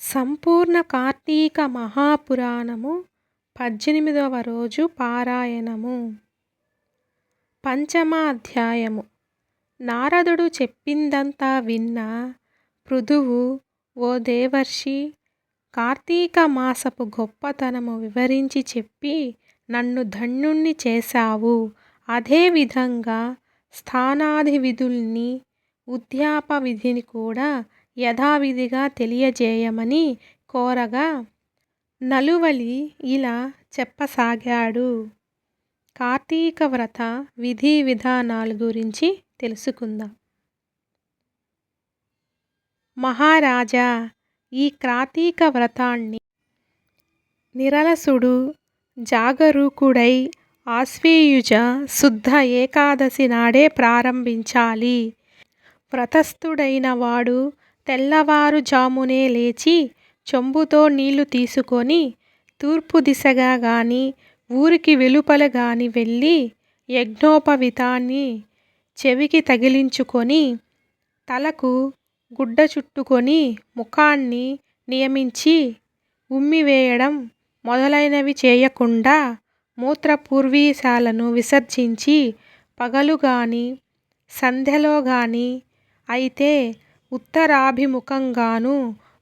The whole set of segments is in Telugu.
సంపూర్ణ కార్తీక మహాపురాణము పద్దెనిమిదవ రోజు పారాయణము. పంచమ అధ్యాయము నారదుడు చెప్పిందంతా విన్న పృథువు ఓ దేవర్షి కార్తీక మాసపు గొప్పతనము వివరించి చెప్పి నన్ను ధన్యుణ్ణి చేశావు. అదేవిధంగా స్థానాధి విధుల్ని ఉద్యాప విధిని కూడా యథావిధిగా తెలియజేయమని కోరగా నలువలి ఇలా చెప్పసాగాడు. కార్తీక వ్రత విధి విధానాల గురించి తెలుసుకుందాం. మహారాజా ఈ కార్తీక వ్రతాన్ని నిరలసుడు జాగరూకుడై ఆశ్వీయుజ శుద్ధ ఏకాదశి నాడే ప్రారంభించాలి. వ్రతస్థుడైన వాడు తెల్లవారుజామునే లేచి చెంబుతో నీళ్ళు తీసుకొని తూర్పు దిశగా గాని ఊరికి వెలుపల గాని వెళ్ళి యజ్ఞోపవితాన్ని చెవికి తగిలించుకొని తలకు గుడ్డ చుట్టుకొని ముఖాన్ని నియమించి ఉమ్మివేయడం మొదలైనవి చేయకుండా మూత్రపూర్వీశాలను విసర్జించి పగలు గాని సంధ్యలో గాని అయితే ఉత్తరాభిముఖంగానూ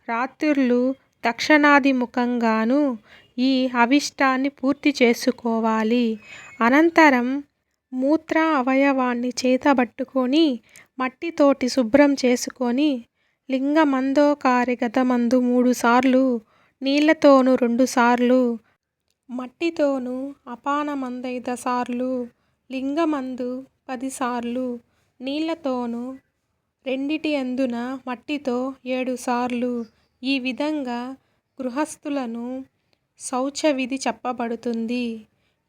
రాత్రిళ్ళు దక్షిణాభిముఖంగానూ ఈ అవిష్టాన్ని పూర్తి చేసుకోవాలి. అనంతరం మూత్ర అవయవాన్ని చేతబట్టుకొని మట్టితోటి శుభ్రం చేసుకొని లింగమందోకారి గతమందు మూడుసార్లు నీళ్ళతోనూ రెండుసార్లు మట్టితోనూ అపానమందైదుసార్లు లింగమందు పదిసార్లు నీళ్ళతోనూ రెండిటి అందున మట్టితో ఏడుసార్లు ఈ విధంగా గృహస్థులను శౌచ విధి చెప్పబడుతుంది.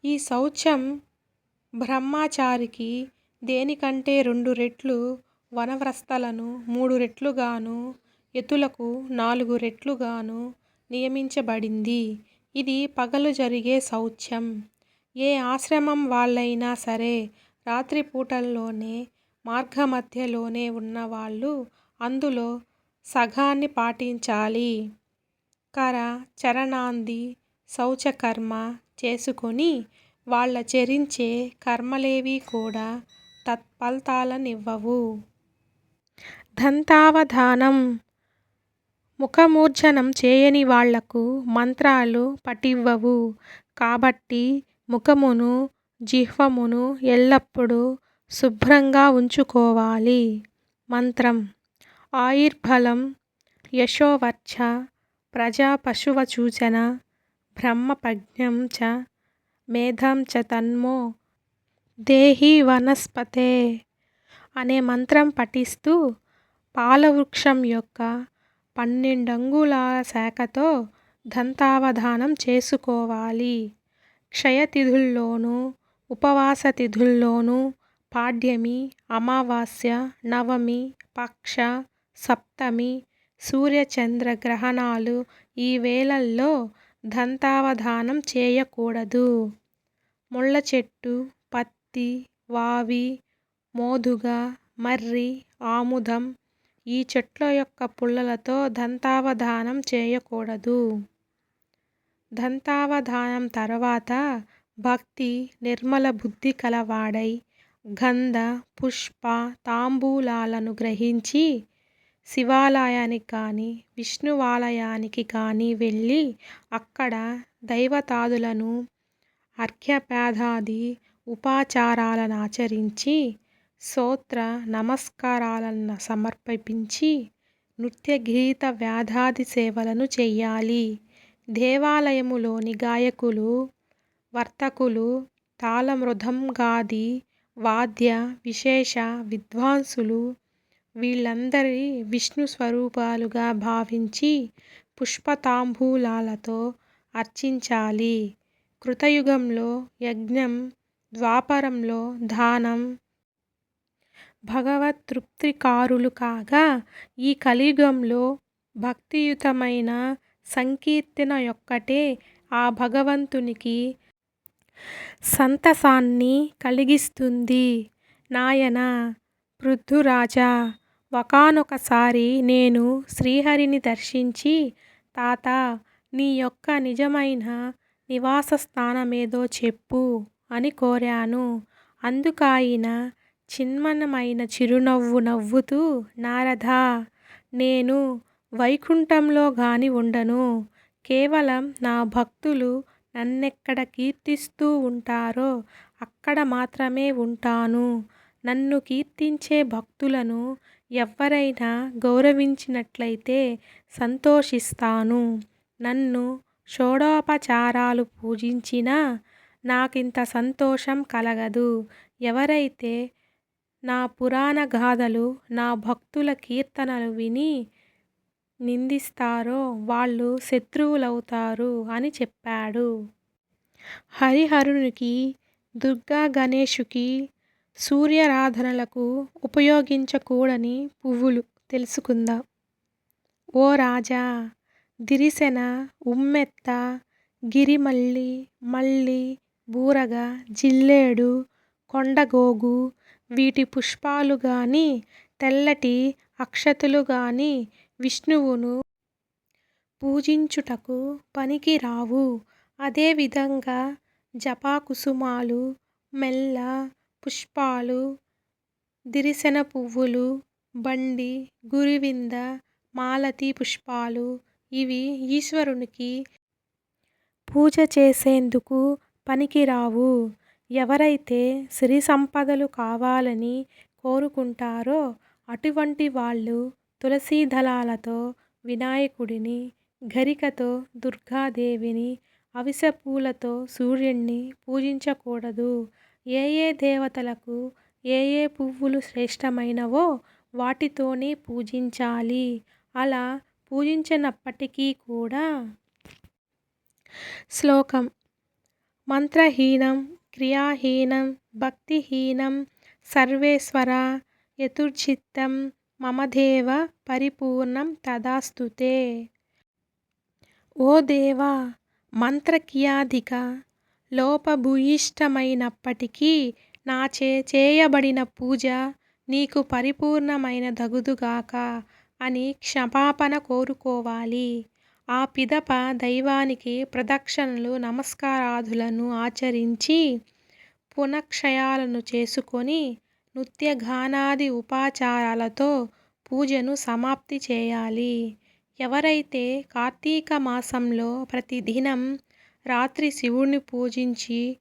ఈ శౌచం బ్రహ్మచారికి దేనికంటే రెండు రెట్లు వనవ్రస్తలను మూడు రెట్లుగాను ఎతులకు నాలుగు రెట్లుగాను నియమించబడింది. ఇది పగలు జరిగే శౌచం. ఏ ఆశ్రమం వాళ్ళైనా సరే రాత్రిపూటల్లోనే మార్గమధ్యలోనే ఉన్నవాళ్ళు అందులో సగాన్ని పాటించాలి. కర చరణాంది శౌచకర్మ చేసుకొని వాళ్ళాచరించే కర్మలేవి కూడా తత్ఫలితాలనివ్వవు. దంతావధానం ముఖమూర్జనం చేయని వాళ్ళకు మంత్రాలు పటివ్వవు కాబట్టి ముఖమును జిహ్వమును ఎల్లప్పుడూ శుభ్రంగా ఉంచుకోవాలి. మంత్రం. ఆయుర్బలం పశువ సూచన. బ్రహ్మపజ్ఞం చ. మేధం చ తన్మో. దేహి వనస్పతే. అనే మంత్రం పఠిస్తూ పాలవృక్షం యొక్క పన్నెండంగుళాల శాఖతో దంతావధానం చేసుకోవాలి. క్షయతిథుల్లోనూ ఉపవాస తిథుల్లోనూ పాడ్యమి అమావాస్య నవమి పక్ష సప్తమి సూర్యచంద్ర గ్రహణాలు ఈ వేళల్లో దంతావధానం చేయకూడదు. ముళ్ళ చెట్టు పత్తి వావి మోదుగ మర్రి ఆముదం ఈ చెట్ల యొక్క పుల్లలతో దంతావధానం చేయకూడదు. దంతావధానం తర్వాత భక్తి నిర్మల బుద్ధి కలవాడై గంధ పుష్ప తాంబూలాలను గ్రహించి శివాలయానికి కానీ విష్ణువాలయానికి కానీ వెళ్ళి అక్కడ దైవతాదులను అర్హపేదాది ఉపాచారాలను ఆచరించి స్తోత్ర నమస్కారాలను సమర్పించి నృత్యగీత వ్యాధాది సేవలను చెయ్యాలి దేవాలయములోని గాయకులు వర్తకులు తాళమృదంగాది వాద్య విశేష విద్వాంసులు వీళ్ళందరి విష్ణు స్వరూపాలుగా భావించి పుష్పతాంబూలాలతో అర్చించాలి. కృతయుగంలో యజ్ఞం ద్వాపరంలో దానం. భగవతృప్తికారులు కాగా ఈ కలియుగంలో భక్తియుతమైన సంకీర్తన యొక్కటే ఆ భగవంతునికి సంతసాన్ని కలిగిస్తుంది నాయనా పృథురాజా ఒకానొకసారి నేను శ్రీహరిని దర్శించి తాత నీ యొక్క నిజమైన నివాస స్థానమేదో చెప్పు అని కోరాను. అందుకాయన చిన్మనమైన చిరునవ్వు నవ్వుతూ నారదా! నేను వైకుంఠంలో గాని ఉండను కేవలం నా భక్తులు నన్నెక్కడ కీర్తిస్తూ ఉంటారో అక్కడ మాత్రమే ఉంటాను నన్ను కీర్తించే భక్తులను ఎవ్వరైనా గౌరవించినట్లయితే సంతోషిస్తాను. నన్ను షోడోపచారాలు పూజించినా నాకింత సంతోషం కలగదు. ఎవరైతే నా పురాణ గాథలు నా భక్తుల కీర్తనలు విని నిందిస్తారో వాళ్ళు శత్రువులవుతారు అని చెప్పాడు. హరిహరునికి, దుర్గా గణేషుకి సూర్యారాధనలకు ఉపయోగించకూడని పువ్వులు తెలుసుకుందాం. ఓ రాజా! దిరిసెన ఉమ్మెత్త, గిరిమల్లి మల్లి బూరగ, జిల్లేడు, కొండగోగు వీటి పుష్పాలు కానీ తెల్లటి అక్షతులు కానీ విష్ణువును పూజించుటకు పనికిరావు. అదేవిధంగా జపాకుసుమాలు, మెల్ల పుష్పాలు, దిరిసెన పువ్వులు, బండి, గురువింద, మాలతీ పుష్పాలు ఇవి ఈశ్వరునికి పూజ చేసేందుకు పనికిరావు. ఎవరైతే సిరిసంపదలు కావాలని కోరుకుంటారో అటువంటి వాళ్ళు తులసీదళాలతో వినాయకుడిని, గరికతో దుర్గాదేవిని, అవిసెపూలతో సూర్యుణ్ణి పూజించకూడదు. ఏ ఏ దేవతలకు ఏ ఏ పువ్వులు శ్రేష్టమైనవో వాటితోనే పూజించాలి. అలా పూజించినప్పటికీ కూడా శ్లోకం మంత్రహీనం క్రియాహీనం భక్తిహీనం సర్వేశ్వర యతుర్చిత్తం మమదేవ పరిపూర్ణం తదాస్తుతే. ఓ దేవా! మంత్రక్రియాధిక లోపభూయిష్టమైనప్పటికీ నాచే చేయబడిన పూజ నీకు పరిపూర్ణమైనదగుదుగాక అని క్షమాపణ కోరుకోవాలి. ఆ పిదప దైవానికి ప్రదక్షిణలు నమస్కారాదులను ఆచరించి పునఃక్షయాలను చేసుకొని నృత్యగానాది ఉపాచారాలతో పూజను సమాప్తి చేయాలి. ఎవరైతే కార్తీక మాసంలో ప్రతిదినం రాత్రి శివుణ్ణి పూజించి,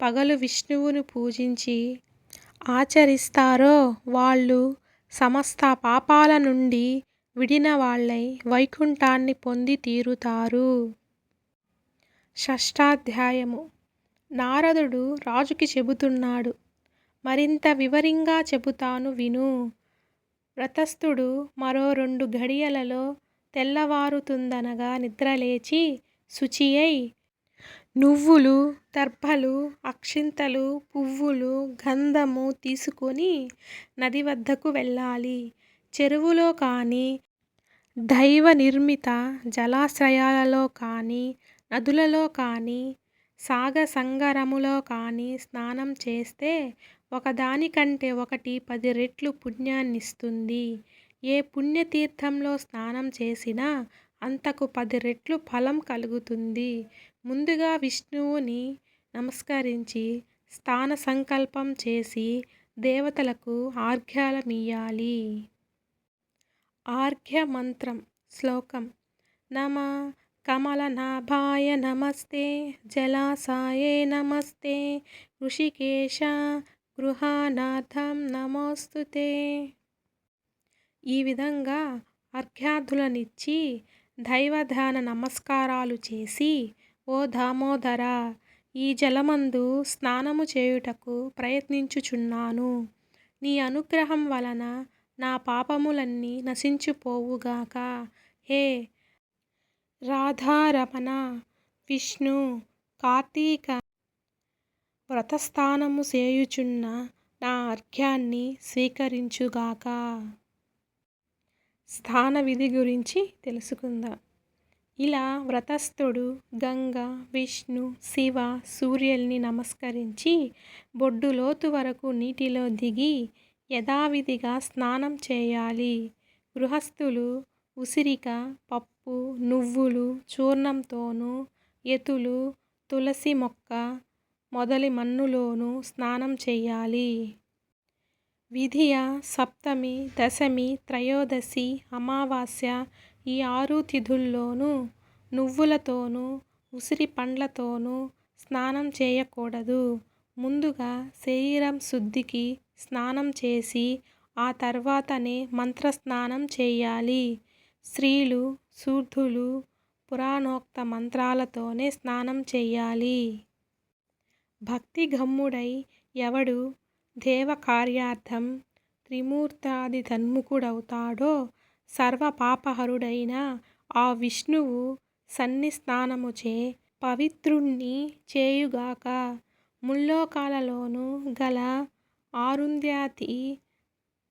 పగలు విష్ణువుని పూజించి ఆచరిస్తారో వాళ్ళు సమస్త పాపాల నుండి విడిన వాళ్ళై వైకుంఠాన్ని పొంది తీరుతారు. షష్ఠాధ్యాయము నారదుడు రాజుకి చెబుతున్నాడు. మరింత వివరంగా చెబుతాను విను. వ్రతస్థుడు మరో రెండు ఘడియలలో తెల్లవారుతుందనగా నిద్రలేచి శుచి అయి నువ్వులు, దర్భలు, అక్షింతలు, పువ్వులు, గంధము తీసుకొని నది వద్దకు వెళ్ళాలి. చెరువులో కానీ, దైవ నిర్మిత జలాశయాలలో కానీ, నదులలో కానీ, సాగరసంగములలో కానీ స్నానం చేస్తే ఒకదానికంటే ఒకటి పదిరెట్లు పుణ్యాన్నిస్తుంది. ఏ పుణ్యతీర్థంలో స్నానం చేసినా అంతకు పది రెట్లు ఫలం కలుగుతుంది. ముందుగా విష్ణువుని నమస్కరించి స్నానసంకల్పం చేసి దేవతలకు ఆర్ఘ్యాలమియాలి ఆర్ఘ్య మంత్రం శ్లోకం నమ కమలనాభాయ నమస్తే జలాశయాయ నమస్తే ఋషికేశ గృహానాథం నమోస్తుతే. ఈ విధంగా అర్ఘ్యాదులనిచ్చి దైవధ్యాన నమస్కారాలు చేసి ఓ దామోదర ఈ జలమందు స్నానము చేయుటకు ప్రయత్నించుచున్నాను. నీ అనుగ్రహం వలన నా పాపములన్నీ నశించిపోవుగాక. హే రాధారమణ! విష్ణు కార్తీక వ్రతస్థానము చేయుచున్న నా అర్ఘ్యాన్ని స్వీకరించుగాక. స్థాన విధి గురించి తెలుసుకుందాం. ఇలా వ్రతస్థుడు గంగ, విష్ణు, శివ, సూర్యుల్ని నమస్కరించి బొడ్డు లోతు వరకు నీటిలో దిగి యథావిధిగా స్నానం చేయాలి. గృహస్థులు ఉసిరిక, పప్పు, నువ్వులు చూర్ణంతోనూ ఎతులు తులసి మొక్క మొదలి మన్నులోనూ స్నానం చేయాలి విధియ సప్తమి దశమి త్రయోదశి అమావాస్య ఈ ఆరు తిథుల్లోనూ నువ్వులతోనూ ఉసిరి పండ్లతోనూ స్నానం చేయకూడదు. ముందుగా శరీరం శుద్ధికి స్నానం చేసి ఆ తర్వాతనే మంత్రస్నానం చేయాలి స్త్రీలు శూద్రులు పురాణోక్త మంత్రాలతోనే స్నానం చేయాలి భక్తి గమ్ముడై ఎవడు దేవకార్యార్థం త్రిమూర్తాది తన్ముఖుడవుతాడో సర్వపాపహరుడైన ఆ విష్ణువు సన్నిస్నానముచే పవిత్రుణ్ణి చేయుగాక. ముల్లోకాలలోనూ గల ఆరుంధ్యాతి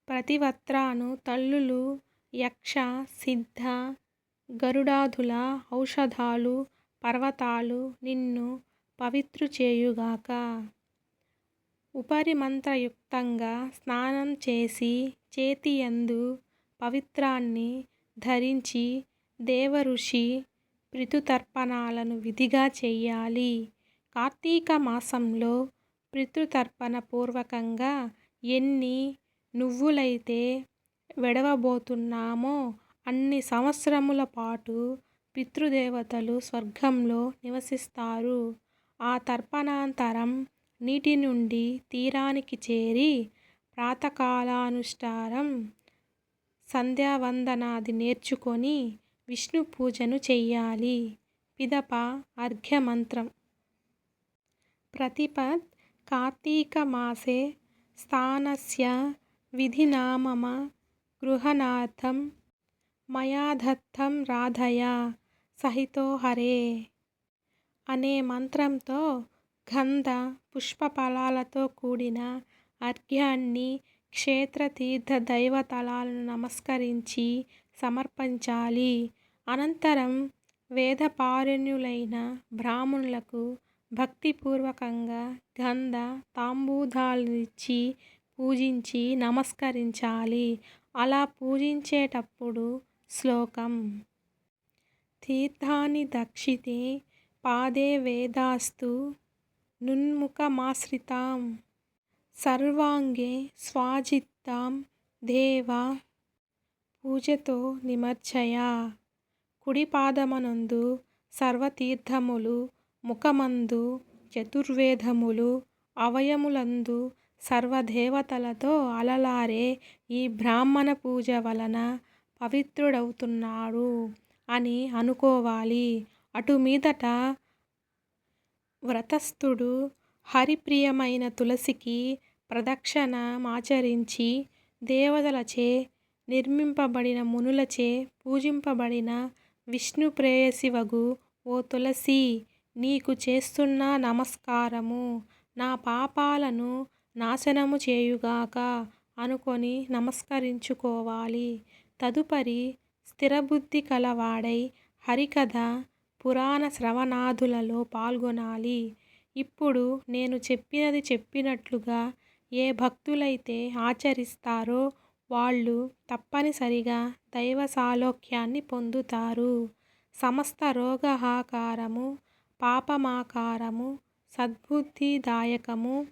ప్రతివత్రాను తల్లులు యక్ష, సిద్ధ, గరుడాదుల ఔషధాలు పర్వతాలు నిన్ను పవిత్రు చేయుగాక ఉపరిమంత్రయుక్తంగా స్నానం చేసి చేతియందు పవిత్రాన్ని ధరించి దేవఋషి పితృతర్పణాలను విధిగా చేయాలి కార్తీక మాసంలో పితృతర్పణ పూర్వకంగా ఎన్ని నువ్వులైతే వెడవబోతున్నామో అన్ని సంవత్సరముల పాటు పితృదేవతలు స్వర్గంలో నివసిస్తారు. ఆ తర్పణానంతరం నీటినుండి తీరానికి చేరి ప్రాతకాలానుష్ఠారం సంధ్యావందనాది నేర్చుకొని విష్ణు పూజను చెయ్యాలి. పిదప అర్ఘ్యమంత్రం ప్రతిపద్ కార్తీకమాసే స్నానస్య విధినా మమ గృహణార్థం మయాధత్తం రాధయా సహితో హరే అనే మంత్రంతో గంధ పుష్పఫలాలతో కూడిన అర్ఘ్యాన్ని క్షేత్ర తీర్థ నమస్కరించి సమర్పించాలి. అనంతరం వేదపారణ్యులైన బ్రాహ్మణులకు భక్తిపూర్వకంగా గంధ తాంబూదాలనిచ్చి పూజించి నమస్కరించాలి. అలా పూజించేటప్పుడు శ్లోకం తీర్థాని దక్షితే పాదే వేదాస్తు నున్ముఖమాశ్రితాం. సర్వాంగే స్వాజిత్తాం దేవ. పూజతో నిమజ్జయ కుడిపాదమనందు సర్వతీర్థములు ముఖమందు చతుర్వేదములు అవయములందు సర్వదేవతలతో అలలారే ఈ బ్రాహ్మణ పూజ వలన పవిత్రుడవుతున్నాడు అని అనుకోవాలి. అటు మీదట వ్రతస్థుడు హరిప్రియమైన తులసికి ప్రదక్షిణమాచరించి దేవతలచే నిర్మింపబడిన మునులచే పూజింపబడిన విష్ణు ప్రేయసివగు ఓ తులసి నీకు చేస్తున్న నమస్కారము నా పాపాలను నాశనము చేయుగాక అనుకొని నమస్కరించుకోవాలి. తదుపరి స్థిరబుద్ధి కలవాడై హరికథ, పురాణ శ్రవణాదులలో పాల్గొనాలి. ఇప్పుడు నేను చెప్పినది చెప్పినట్లుగా ఏ భక్తులైతే ఆచరిస్తారో వాళ్ళు తప్పనిసరిగా దైవసాలోక్యాన్ని పొందుతారు. సమస్త రోగహాకారము పాపమాకారము సద్బుద్ధిదాయకము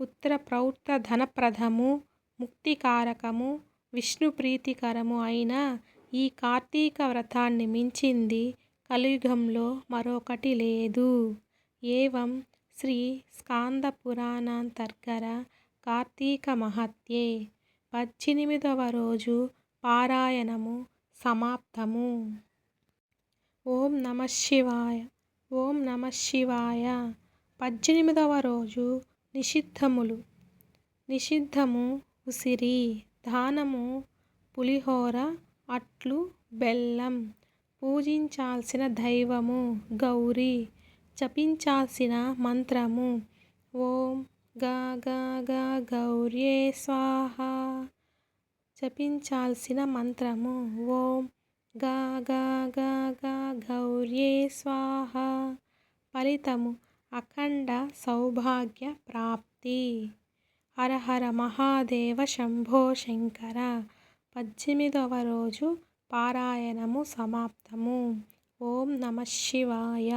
పుత్ర పుత్రపౌత్ర ధనప్రదము ముక్తికారకము విష్ణుప్రీతికరము అయిన ఈ కార్తీక వ్రతాన్ని మించింది కలియుగంలో మరొకటి లేదు. ఏవం? శ్రీ స్కాందపురాణాంతర్గత కార్తీక మహత్యే. పద్దెనిమిదవ రోజు పారాయణము సమాప్తము. ఓం నమఃశివాయ ఓం నమఃశివాయ పద్దెనిమిదవ రోజు నిషిద్ధములు. నిషిద్ధము ఉసిరి దానము పులిహోర అట్లు బెల్లం. పూజించాల్సిన దైవము గౌరీ జపించాల్సిన మంత్రము. ఓం గ గ గ గౌర్యై స్వాహా. జపించాల్సిన మంత్రము ఓం గ గ గ గ గౌర్యై ఫలితము అఖండ సౌభాగ్య ప్రాప్తి. హరహర మహాదేవ శంభో శంకర. పద్దెనిమిదవ రోజు పారాయణము సమాప్తము. ఓం నమ శివాయ.